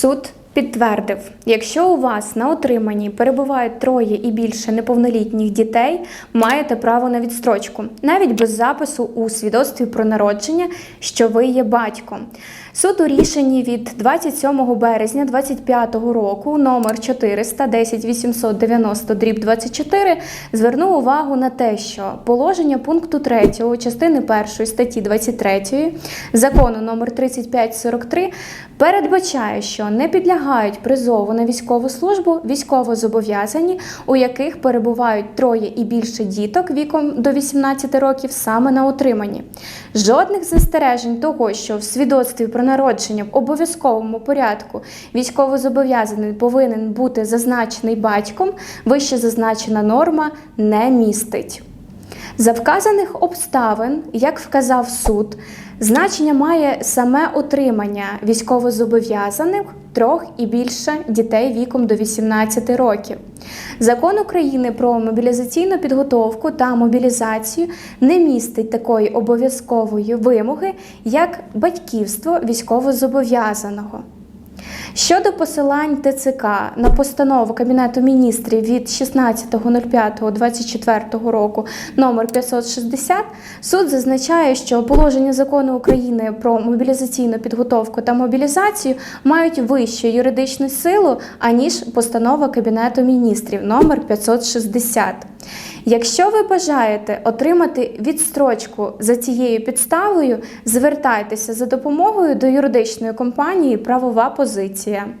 Суд підтвердив, якщо у вас на отриманні перебувають троє і більше неповнолітніх дітей, маєте право на відстрочку, навіть без запису у свідоцтві про народження, що ви є батьком. Суд у рішенні від 27 березня 2025 року номер 400 10 890 дріб 24 звернув увагу на те, що положення пункту 3 частини 1 статті 23 закону номер 3543 передбачає, що не підлягають призову на військову службу військовозобов'язані, у яких перебувають троє і більше діток віком до 18 років саме на утриманні. Жодних застережень того, що в свідоцтві про народження в обов'язковому порядку військовозобов'язаний повинен бути зазначений батьком, вище зазначена норма не містить. За вказаних обставин, як вказав суд, значення має саме отримання військовозобов'язаних трьох і більше дітей віком до 18 років. Закон України про мобілізаційну підготовку та мобілізацію не містить такої обов'язкової вимоги, як батьківство військовозобов'язаного. Щодо посилань ТЦК на постанову Кабінету міністрів від 16.05.24 року номер 560, суд зазначає, що положення закону України про мобілізаційну підготовку та мобілізацію мають вищу юридичну силу, аніж постанова Кабінету міністрів номер 560. Якщо ви бажаєте отримати відстрочку за цією підставою, звертайтеся за допомогою до юридичної компанії Правова позиція.